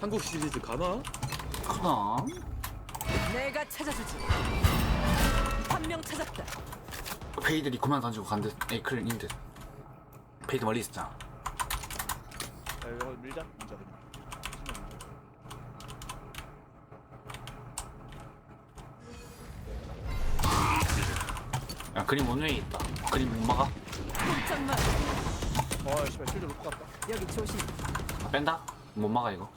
한국 시리즈 가나? 크나? 내가 찾아주지. 한 명 찾았다. 페이들이 그만 던지고 간 듯. 에이클은 인 듯. 페이드 멀리 있었잖아. 야 이거 밀자 밀자 그냥 밀자. 야 그림 원웨에 있다. 그림 못 막아? 꼼짝마. 어 씨발 실드 놓고 갔다 여기 조심. 아, 뺀다? 못 막아 이거.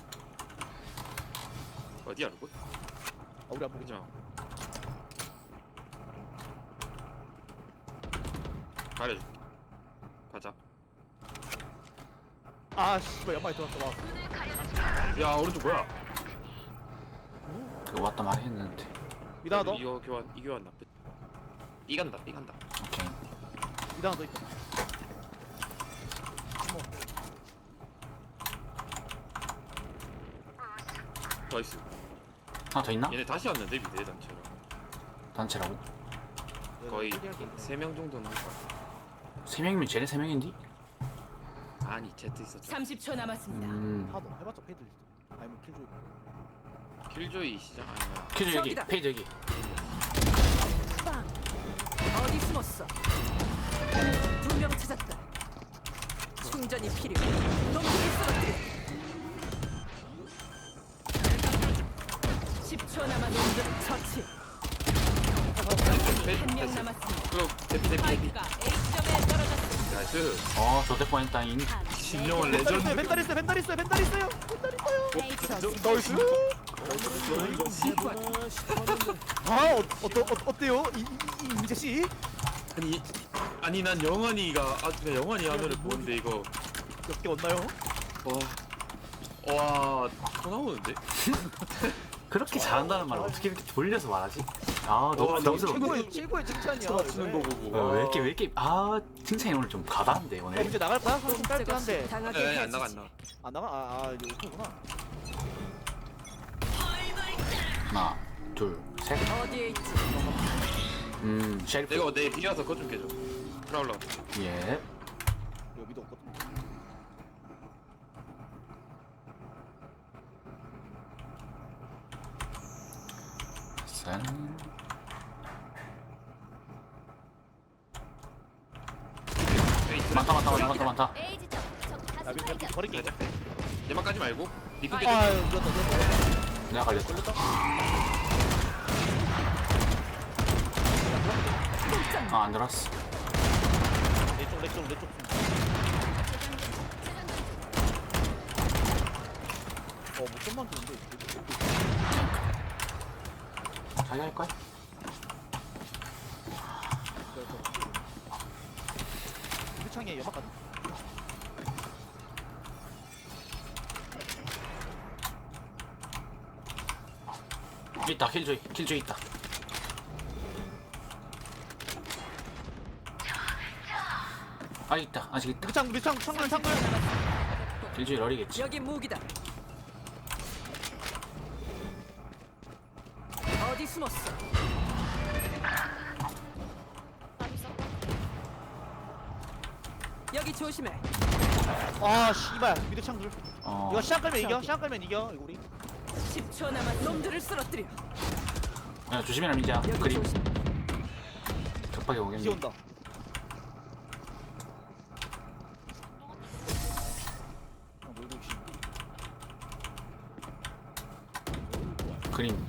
어디야 누구? 아 우리 안 보지 마. 가려줄게. 가자. 아 씨발 연막에 들어갔어 와야 오른쪽 뭐야? 그 왔다 말했는데. 미다 너 이거 교환 이 교환 나쁘. 이 간다 이 간다. 오케이. 미다 너 있다 나이스. 하나 더 있나? 얘네 다시 왔는데 미대 단체로. 단체라고? 거의. 세 명 정도는 할 것 같아. 세 명이면 쟤네 세 명인디? 아니 제트 있었잖아. 30초 남았습니다. 음. 하도 해봤자 페이드 아니면 킬조이 킬조이 시장 아니면 퀴즈 여기. 저기다. 페이드 여기. 빵. 어디 숨었어? 두 명 찾았다. 충전이 필요해. 놈들을 쓰러뜨려. 처치. 한명 남았습니다. 그럼 대피 대피 대피. 파이크가 A점에 떨어졌습니다. 나이스. 어, 저대. 신령한 벤달 있어요 레전드. 벤달 있어요 벤달 있어요 벤달 있어요 벤달 있어요 나이스 아 어, 어떠, 어, 어때요 이, 이, 이 임재 씨 아니 아니 난 영환이가 아 그냥 영환이 하면을 보는데 이거 몇개 왔나요? 와와 나오는데? 그렇게 잘한다는 말 어떻게 이렇게 돌려서 말하지? 아, 너무 와, 부담스러운데. 최고의 최고의 칭찬이야 맞추는 거 보고. 어, 왜 이렇게 왜 이렇게 아 칭찬이 오늘 좀 가다한데 야, 오늘. 이제 나갈 거야? 좀 짧긴 한데 당하게 네, 안. 나가 안 나가. 안 나가? 아, 아 이제 오픈구나 하나, 둘, 셋. 어디에 있지? 음, 셰리프. 내가 내 비와서 그것 좀 깨줘. 프라울러. 예. 여기도 없거든 짠. 많다, 많다, 많다, 많다, 밑에 발견 버릴게 까지 말고. 깨. 아 내가. 걸렸다 아, 안 들어왔어. 내쪽 내쪽 내쪽 어뭐 좀만 주는데 할 거야? 유창에 연막 가자 있다, 킬조이, 킬조이 있다. 아, 있다, 아직 있다. 유창 유창 창문 창문 킬조이 러리겠지. 여기 무기다. 어디 숨었어? 여기 조심해. 아 씨발 미드 창들 어, 이거 시간 끌면 이겨 시간 끌면 이겨 이거 우리 10초 남았 놈들을 쓰러뜨려. 야, 조심해라, 민지야. 여기 그림 조심. 급하게 오겠네. 기온다 아, 뭐 이거 씨. 그림.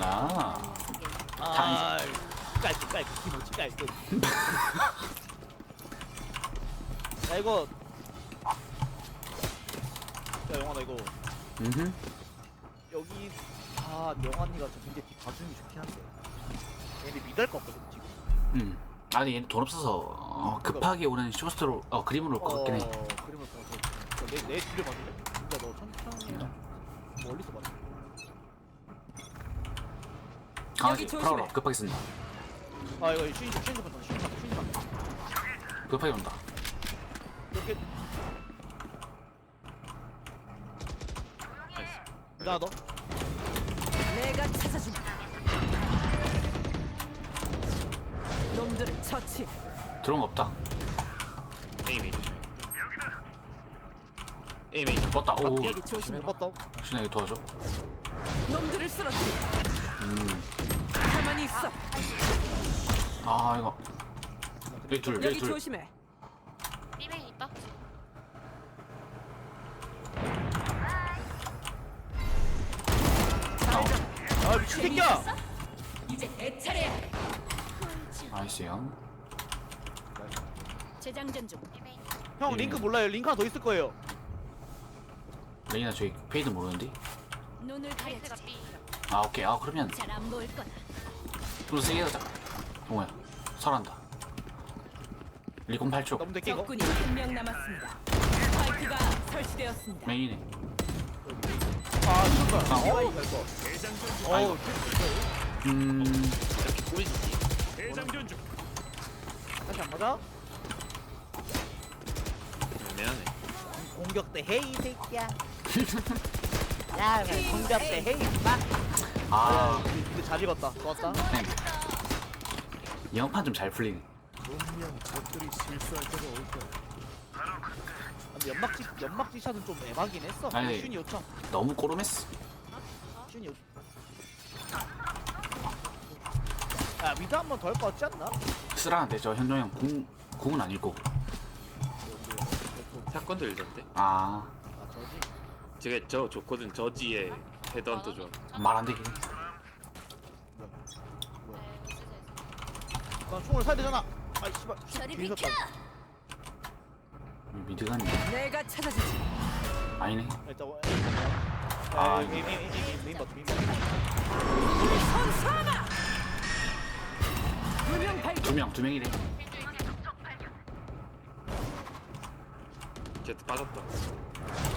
나. 아 깔끔 깔끔 기모치 깔끔 야 이거 야 영환아 이거 음. 여기 아 명환이가 저 근데 뒤 봐주는 게 좋긴 한데 얘네 미달 거 없거든 지금 음. 아니 얘는 돈 없어서 어, 급하게 오는 쇼스트로 어 그림으로 올 것 같긴 해. 그림을 봐서 내, 내 뒤를 봐줄래? 진짜 너 천천히 멀리서 봐 강아지 여기 조심해. 프라우러 급하게 쓴다. 아 이거 슈인석 슈인석 봤다 슈인석 슈인석 급하게 온다. 이렇게 나 너? 내가 찾아준다. 놈들을 처치. 들어온 거 없다. 게임이. A 메인 뻗다 오 여기 조심해. 못 봤다. 이거 도와줘 놈들을 쓰러뜨려. 음. 가만히 있어. 아 이거 여기 둘 여기 여기 둘 조심해. 삐뱅이 있다. 아, 아 미친 새끼야. 이제 내 차례야. 나이스 형 재장전 중. 삐뱅이. 형 링크 몰라요. 링크 하나 더 있을 거예요. 레이나 저기 페이드 모르는데 눈을 페이스가. 삐. 아 오케이 아 그러면 잘안 보일 거다. 좀 세게 하자 동호야 설한다 리콘 8초 너무 늦게 이거. 적군이 한 명 남았습니다. 스파이크가 설치되었습니다. 메인에 아 이거. 아, 어? 아이고. 어우. 음 이렇게 꼬리지 다시 안 맞아? 애매하네 공격 때 헤이 새끼야. 야 공격 때 헤이 막. 아아 근데 잘 입었다. 좋았다. 영판 좀 잘 풀리네 근데 연막 지 연막 지 샷은 좀 애박이긴 했어. 아니. 슌이 요청. 너무 꼬름했어 슌이 요청. 야 미드 한번 더할거 같지 않나? 쓰라는데 저 현종 형궁 궁은 아닐 거고 사건 들던데 아 아말 저지. 제가 저 좋거든 저지에 헤드헌터 좋아 안 되긴 해. 난 총을 사야 되잖아. 아이 씨발. 저리 괜히 비켜! 샀다. 미드가 아니네 내가 찾아주지. 아니네 일단 아, 아 버튼 메인 버튼. 선사마. 두명 발견. 두명 두 명이래 제트 빠졌다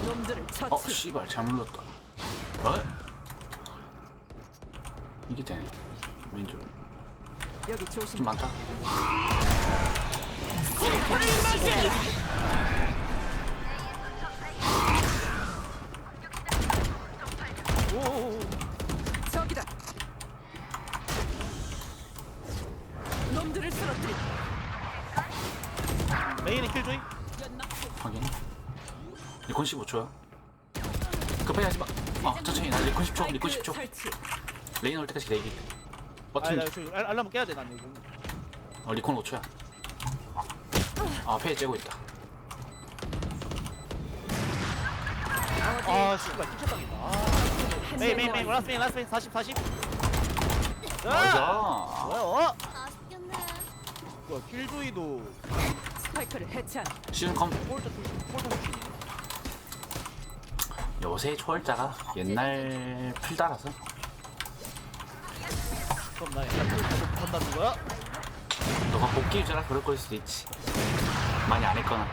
놈들을 어 처치. 씨발 잘못 눌렀다 어? 이게 되네 왼쪽 여기 좀 조심. 많다 오오오. 저기다. 놈들을 쓰러뜨려. 메인의 킬조이. 확인 리콘 15초야 급하게 하지 마 어 천천히 나 리콘 10초 리콘 스파이크 10초 설치. 레인 올 때까지 아니 버튼 나 지금 알- 알람 깨야 돼난 이거. 어 리콘 5초야 아 페이 째고 있다 아 씨발 킹샷 당했다. 아. 한 메인 명 메인 메인. 라스트 메인 라스트 메인 40 40. 맞아 뭐야? 어? 아쉽겠네. 뭐야 킬조이도 스파이크를 해체한. 시즌 컴 폴터 출신 폴터 출신이네. 요새 초월자가 옛날 풀다라서 그럼 나 약간 폴터 한다는 거야? 너가 복귀 유저라 그럴 거일 수도 있지 많이 안 했거나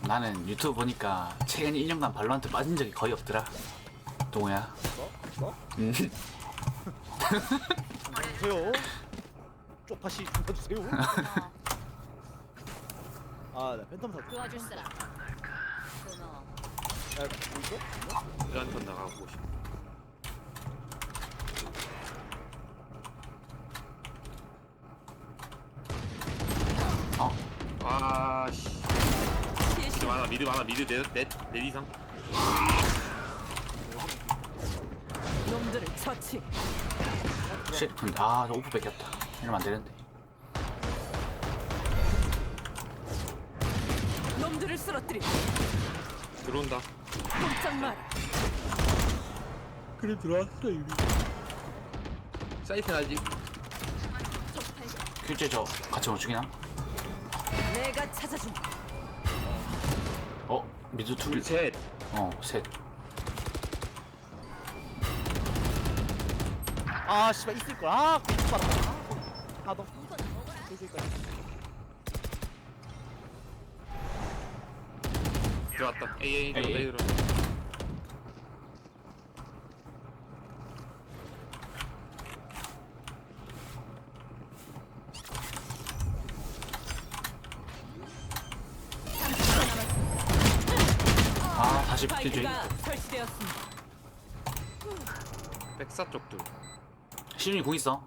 나는 유튜브 보니까 최근 1년간 발로한테 빠진 적이 거의 없더라 동호야 뭐? 뭐? 음. 주세요. 쪽파시 좀 주세요. 아, 나 팬텀 사. 도와줄 사람. 고마워. 야, 뭐 있어? 헤드헌터 나가고 싶어 어? 아 씨 미드. 많아 미드 많아 미드 넷 넷 넷 이상 놈들을 처치. 쉐리프인데 아저 오프 뺏겼다 이러면 안 되는데 놈들을 쓰러뜨려. 들어온다 꼼짝 마라. 그래 들어왔어 이미 사이트 아직 큐제 저 같이 못 죽이나? 내가 찾아준다. 어? 미드 둘? 둘셋 어, 셋. 아, 씨발 있을 걸. 아, 그 봐라. 아, 너. 킬조이까지. 들어왔다 A A 들어 A, A. A 들어 아, 다시. 스파이크가 설치되었습니다. 백사 쪽도 시윤이 공 있어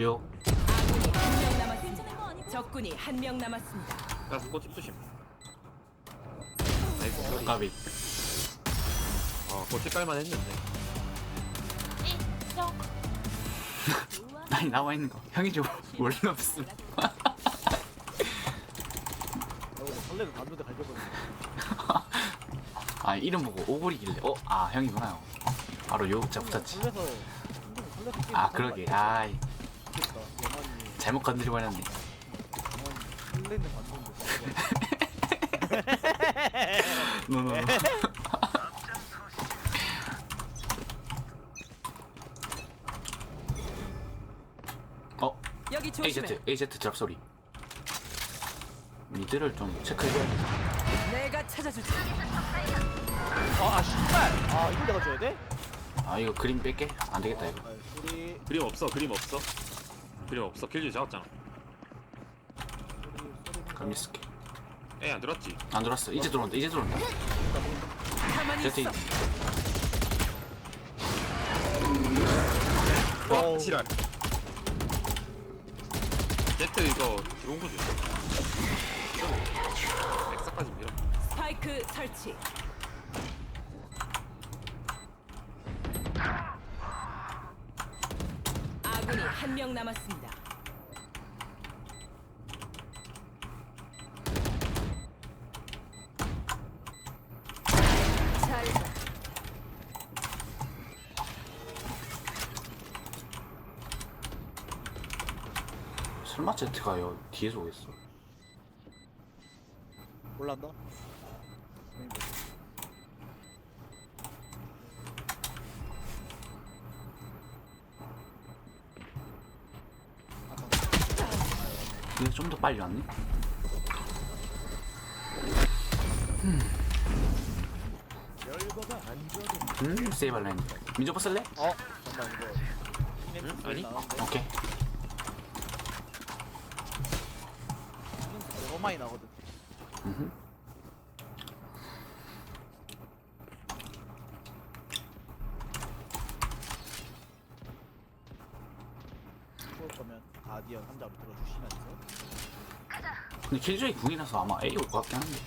요 아군이 한 명 남았습니다. 적군이 한 명 남았습니다. 야 꽃집 조심 아이고 소리 까비 어 꽃집 깔만 했는데. 아니 나와 있는 거 형이 좀 원래 없음 나 설레는 봤는데 갈겨버렸네. 아 이름 보고 오골이길래 어? 아 형이구나 요 바로 요자 붙였지 설레서 설레서 아 그러게. 영환이 잘못 건드리고 설레는 감정도 노노노 어? 여기 조심해. AZ AZ 드랍 소리 미드를 좀 체크해줘야겠다 내가 찾아주지. 아, 아 씨발. 아 이걸 내가 줘야 돼? 아 이거 그림 뺄게 안 되겠다 이거 아, 소리 그림 없어 그림 없어. 그림 없어. 킬즈 잡았잖아. 그럼 있을게 에안 들었지. 안 들어왔어. 이제 들어온다 이제 들어온다. 가만히 제트 있어. 어 지랄 제트 이거 좋은 거지 백사까지 밀어. 스파이크 설치. 아군이 한 명 남았습니다. 잘 봐. 설마 제트가 요 뒤에서 오겠어 몰란다. 근데 좀 더 빨리 왔네 음 세이브 할라 했는데 민조버 쓸래? 어 잠깐 이거. 응? 아니? 나왔는데? 오케이 너무 많이 나거든. 음흠. 그럴 거면 가디언 한 장을 들어주시면서 근데 킬조이 궁이라서 아마 A 올 것 같긴 한데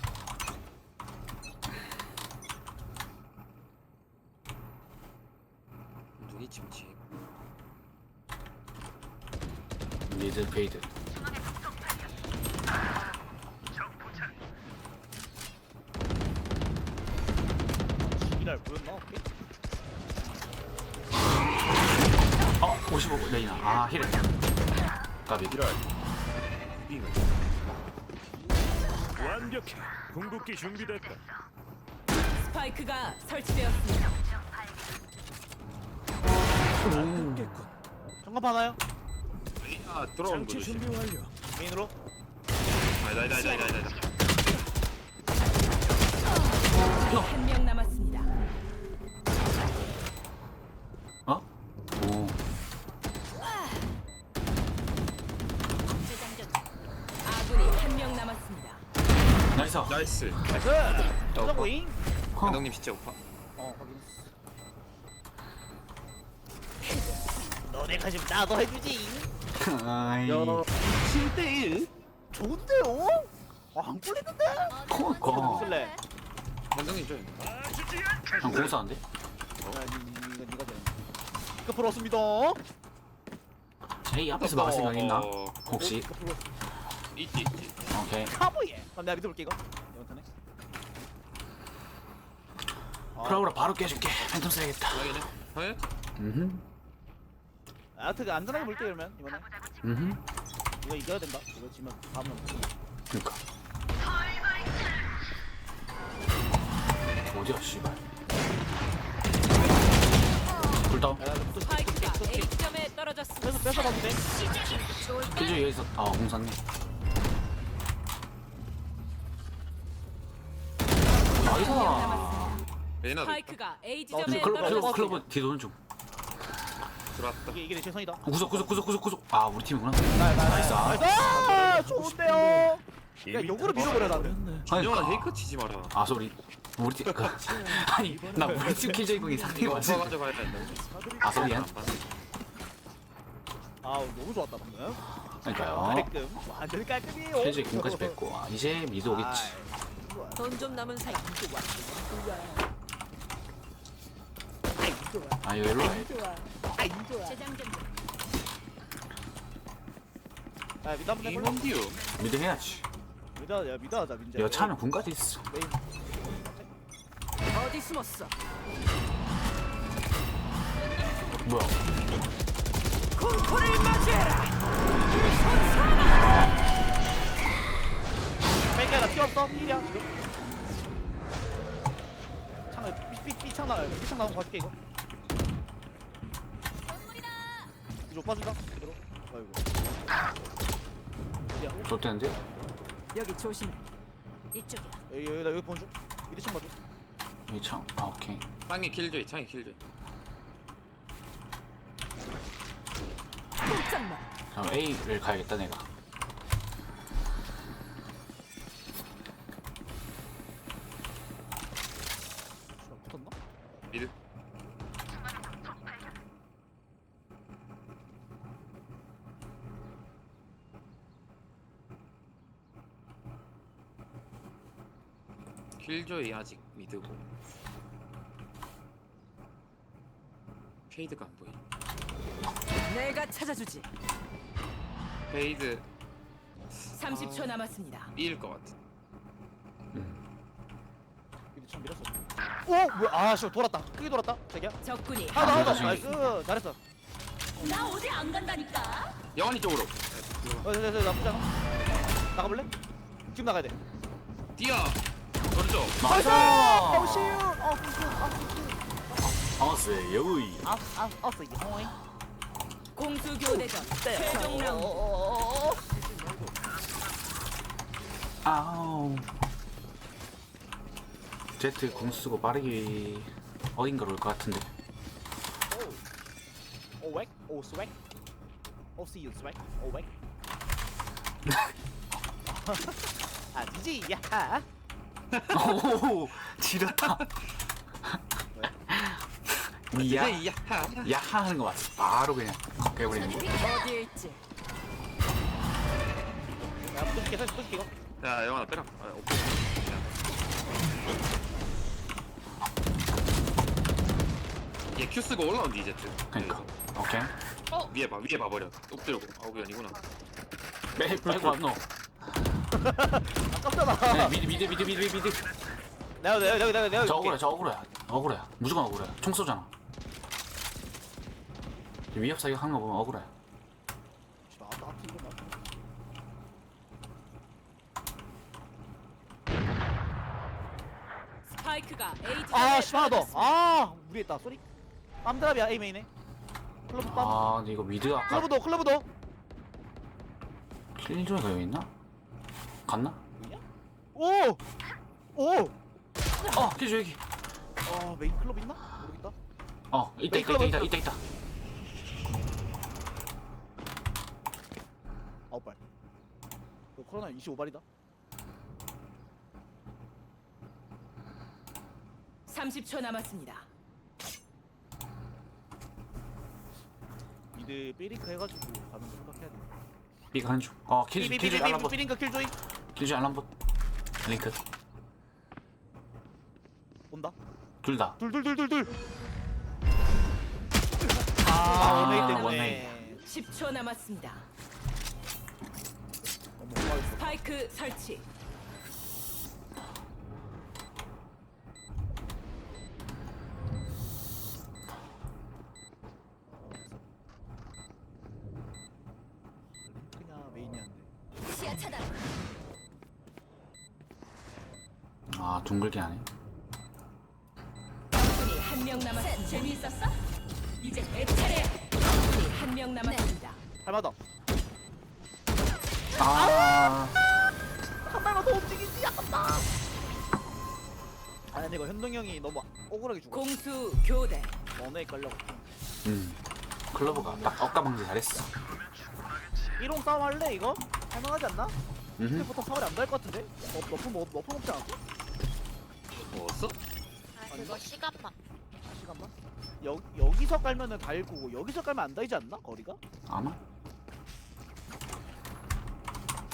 눈이 침침 미드 페이드 지랄 보였나? 오케이. 어 55 레이나 아 힐해 까비 빙 완벽해. 궁극기 준비됐다. 스파이크가 설치되었습니다. 정갑 하나요? 아 들어오는 거 장치 준비 완료. 메인으로? 아니다 아니다 아니다 아니다 아니다 한명 남았습니다. 어? 오 아군이 한 명 남았습니다. 나이스 나이스 나이스! 정고잉? 감독님 진짜 오파 어 확인 너네 가지면 나도 해주지 아이 7대1? 좋은데요? 아, 안 꿀리는데? 그거 쓸래? 감독님 좀 형 공사한데? 아, 니, 니, 이거 니가 돼 이거 풀었습니다 A 앞에서 막을 생각 있나? 어, 혹시? 이거 풀었 있지 있지 오케이. 카보예. 그럼 내가 믿어볼게 이거. 이번 턴에? 아, 프라우라 바로 깨줄게. 팬텀 써야겠다. 확인해 확인 음흠. 아, 어떻게 안전하게 볼게 그러면 이번에. 음흠. 이거 이겨야 된다. 이거 지면 다음은 그니까. 어디야 씨발. 불다운 야, 또 스파이크가 A 지점에 떨어졌습니다. 뺏어 뺏어 봐도 돼? 킬조 여기서 아 공사네 나이스 레이나도 있다 스파이크가 A 어, 지점에 떨어졌습니다. 클로버 뒤도는 중 들어왔다 이게 이게 내 최선이다 구석 구석 구석 구석 구석 아 우리 팀이구나 나이스 아. 아 좋은데요 야 이미 역으로 밀어버려 나는 준영아 헤이크 치지 마라 아 소리 우리 팀 그, 아니 나 우리 팀 킬조이 공이 상당히 이거 많지 오빠 가져가야 된다 아 소리야 안. 아 너무 좋았다 방금. 그러니까요. 깔끔. 완전 깔끔이에요. 킬지 공까지 뺐고 아, 이제 미드 오겠지. 아이, 좋아. 돈 좀 남은 사람. 좋아. 좋아. 아이 좋아. 아 이거 일로 좋아. 재장전 중. 아 미드 한번 해볼래? 이몬디요. 미드 해야지. 미드 야 미드 하자 민재. 여차하면 군까지 있어. 어디 숨었어? 뭐야? 공포를 맞이해라. 뺑 겨라 튀었어? 필이야 지금. 창을 삐삐삐창 나가요. 삐창 나오면 봐줄게 이거. 이거 빠진다. 그대로. 아이고. 야, 좋대는데? 여기 조심해. 이쪽이야. 여기 여기 나 여기 본주. 미리 층 봐줘. 이 창. 아 오케이. 창이 킬조이 창이 킬조이. 꼼짝마. 그럼 A를 가야겠다 내가. 붙었나? 미드. 킬조이 아직 미드고. 페이드가 안 보이. 내가 찾아주지. 페이드 30초 남았습니다. B일 것 같아. 미리 층 밀었어. 오 뭐야? 아 씨 돌았다. 크게 돌았다. 자기야. 적군이 하나 하나. 저기. 나이스. 잘했어. 나 어디 안 간다니까. 영환이 쪽으로. 어, 저, 저, 저, 나쁘지 않아? 나가볼래? 지금 나가야 돼. 뛰어. 그렇죠. 나이스! 어, 슈! 어, 여이. 아, 아, 아. 공수 교대전 네. 최종 어, 라운드. 어, 어, 어. 아우. 제트 공 쓰고 빠르게 어딘가로 올 것 같은데. 오, 웩? 오, 스웩? 오, see you, 스웩? 오, 웩? 아, 니지, 야! 오 지렸다. 이제 야. 야하 하는 거 맞어. 바로 그냥 깨버리는 거. 어디에 있지? 야, 붙어줄게, 이거. 야 영환아 빼라. 아, 오케이. 얘 Q 쓰고 올라온디 이제. 그러니까. 오케이. 위에 봐 위에 봐버려. 엎드려고. 아우 그 아니구나. 빼 빼고 안 넣어. 아깝잖아. 네, 미드 미드 미드 미드 미드. 내가, 내가, 내가, 내가, 내가. 저. 억울해 저 억울해 억울해. 무조건 억울해. 총 쏘잖아. 위협 사격 하는 거 보면 억울해. 아, 나 앞에 이거 나. 스파이크가 A 아, 지점에 씨, 하나 더. 떨어졌습니다. 아, 무리했다. 쏘리. 빰드랍이야, A 메인에. 클럽 빰. 아 근데 이거 미드 아까 클럽도, 클럽도. 킬조이가 여기 있나? 갔나? 오! 오! 어 킬조이 여기. 아, 메인 클럽 있나? 모르겠다. 어 있다 있다 있다 있다. 있다 있다. 아홉 발. 너 코로나 25발이다. 30초 남았습니다. 미드 삐링크 해가지고 가는 거 생각해야 돼. B가 한 줄. 어 킬조이 킬조이 삐삐삐삐 알람봇. 삐링크 킬조이 킬조이 알람봇. 링크. 온다. 둘 다. 둘둘둘둘둘. 아, 아, 원메이. 때문에. 10초 남았습니다. 고마웠어. 스파이크 설치. 그냥 메인이었는데. 시야 차단. 아 둥글게 하네. 적군이 한 명 남았습니다. 재미있었어? 이제 내 차례. 적군이 한 명 남았습니다. 할마다. 아. 한 발만 더 움직이지 아깝다. 아 근데 이거 현동 형이 너무 억울하게 죽어. 공수 교대. 너네 걸려고. 음. 클로버가 딱 억가방지 잘했어. 1롱 싸움 할래 이거? 할만하지 않나? 음. 근데부터 사월이 안될 것 같은데? 어, 너프 뭐 너프 먹지 않았어? 아 그거 시간만. 시간만? 여 여기서 깔면은 달고 여기서 깔면 안 달지 않나? 거리가? 아마?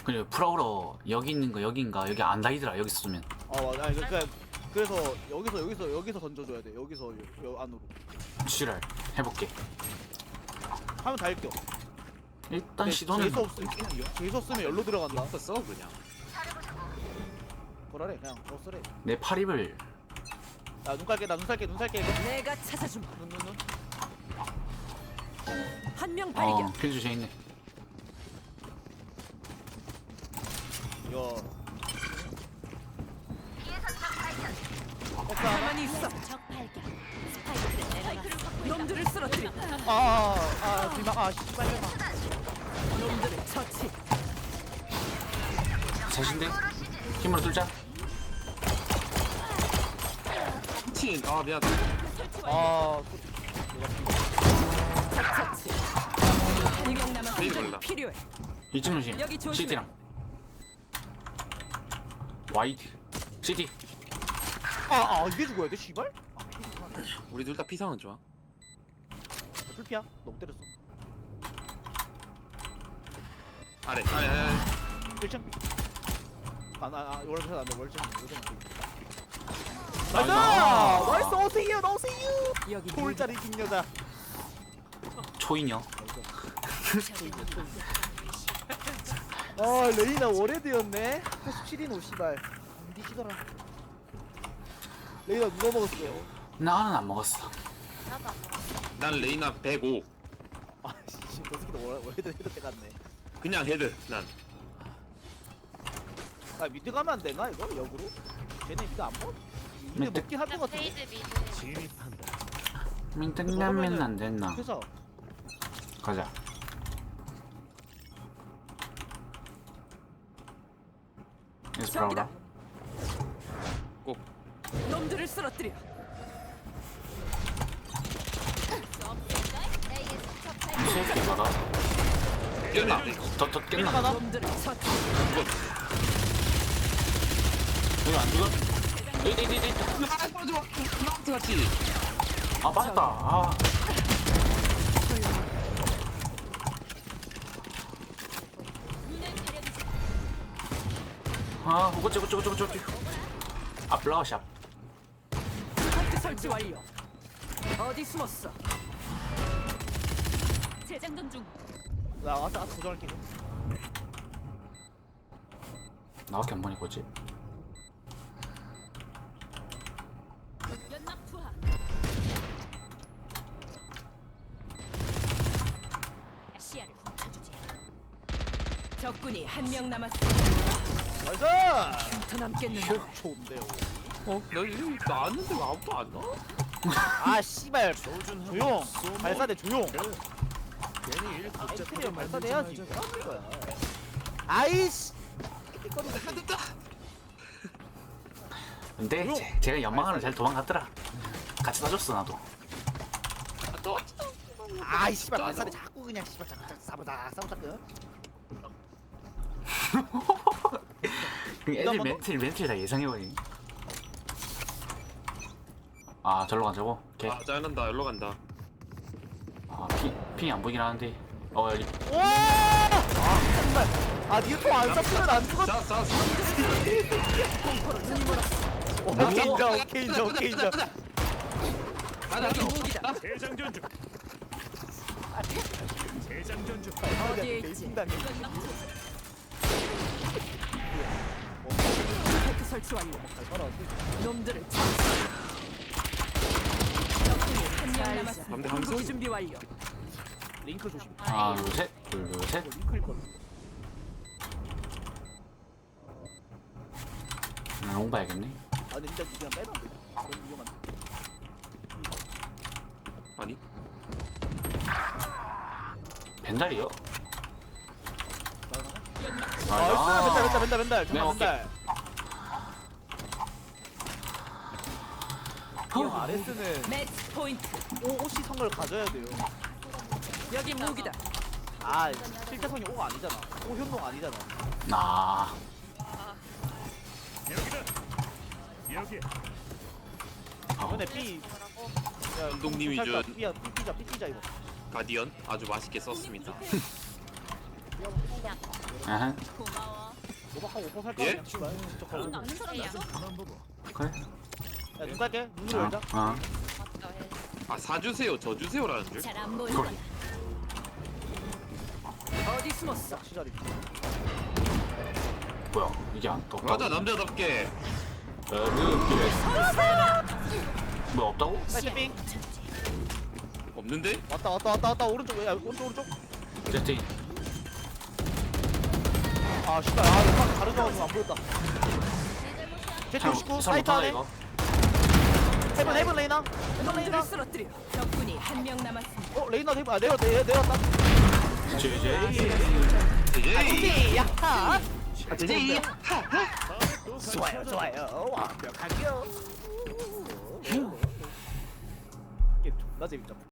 그래 프라우러 여기 있는 거 여기인가? 여기 안 다니더라 여기 있으면. 어 맞아. 아니 그러니까 그래서 여기서 여기서 여기서 던져줘야 돼. 여기서 여, 여 안으로. 지랄 해볼게. 하면 다 읽겨. 일단 시도는 재수 없으면 재수 없으면 열로 들어간다. 없어 써 그냥? 뭐라래? 그냥 어 쓰래. 내 팔입을 나 눈 깔게 나눈 살게 눈 살게 이거 내가 찾아주마. 눈눈눈 한명어 발견. 필주 제 있네 이거 가만히 있어. 적 발견. 스파이크를 내려놨어. 놈들을 쓰러뜨려. 아아아 비막 아 씨발 마 놈들을 처치. 셋인데 힘으로 뚫자 미안 아 처치. 한명 남았어. 메인 몰라. 필요해. 이쯤 조심 여기 조심해. CT랑 와이드 CT 아아 이게 죽어야 돼 씨발 우리 둘 다 피상은 좋아 풀피야 너무 때렸어 아래 아래 아래 아래 1층 아 나 아 월급 안돼 월급 월급 나이스. 나이스 나이스 오세요? 나오세요! 여기 돌짜리 긴 여자. 초인형? 아 레이나 월헤드였네. 87인 오 씨발. 안 뒤지더라. 레이나 누가 먹었어요? 나는 안 먹었어. 나도 안 먹어. 난 레이나 105 아씨 저 새끼도 월- 월헤드 헤드 때 갔네. 그냥 헤드 난. 아 미드 가면 안 되나 이거? 역으로? 쟤네 미드 안 먹? 미드 미드. 먹긴 할것 같은데 페이드 미드. 진입한다. 민트라면 안 됐나 그래서 가자 에스 저기다. 프라우러 꼭 놈들을 쓰러뜨려. 이 새끼 봐라 깼나 더더 깼나? 놈들을. 여기 안 죽어? 아 빠져 나한테 같이 아 맞았다 아 아, 어쩌 어쩌 어쩌 어쩌 아 블라워샵 스파이크 설치 완료. 어디 숨었어? 재장전 중. 나 아까 고정할게 나밖에 안 보니 거지 한 명 남았어. 나이스! 더 남겠는데. 좋은데요. 어? 나 여기 나왔는데 왜 아무도 안 나와? 아 씨발. 조용. 발사대 조용. 괜히 일 아이스크림 발사대야지 뭐 하는 거야 아이씨 근데. 제, 제가 연망하는 잘 도망갔더라. 같이 쏴줬어 나도. 너 아이 씨발. 발사대 자꾸 그냥 씨발. 자꾸 자꾸 싸보다 싸보다 그그 애들 한번 더? 멘틀 멘틀 다 예상해버리니 아 절로 가자고? 오케이 아 짜증난다 일로 간다 아 피, 핑이 안 보이긴 하는데 어 여기 와! 아 정말 아 니가 통안 쐈으면 안 죽었어 싸싸 싸. 오케이 인정 오케이 인정 오케이 인정 가자 대장전 중. 대장전 중. 어디에 있지? 설치 완료. 놈들을 준비 완료. 링크 조심 하나 둘셋둘셋 이거 링크일 봐야겠네 아 근데 진짜 그냥 빼면 안 돼. 너무 위험한데. 아니 벤달이요? 아, 멘달, 멘달, 멘달, 멘달. 네, 잠깐, 오케이. 멘달. 형 아레스는 매치 포인트. 오, 오시 성을 가져야 돼요. 여기 무기다. 아, 실제성이 오가 아니잖아. 오 현동 아니잖아. 아 여기다. 여기. 아, 이번에 B. 야, 현동님이 살짝 준- B야, B 피자, B 피자 이거. 가디언 아주 맛있게 썼습니다 아하 고마워. 너도 한5% 살까? 예? 그냥 진짜 하고. 아는 사람이 야, 눈 깔게. 눈으로 어, 열자. 어. 맞다. 해. 아 사주세요 저 주세요라는 줄 잘안. 그걸. 어디 숨었어? 시자리. 뭐야 이게 안 떠. 맞아 남자답게 뭐 없다고? 빙. 없는데? 왔다 왔다 왔다 왔다 오른쪽 야 오른쪽 오른쪽. 세팅 아 씨발 아 이거 다른 거 가지고 안 보였다. 제트 59 사이트 못하나 안에 이거? 헤븐 헤븐 레이나 헤븐 놈들을 레이나. 쓰러뜨려. 적군이 한 명 남았습니다. 어 레이나 헤븐 아 내렸다 얘 내렸다. 제제 아 제제이 지지 야하. 아또 좋아요. 좋아요 완벽하죠. 게임 존나 재밌다.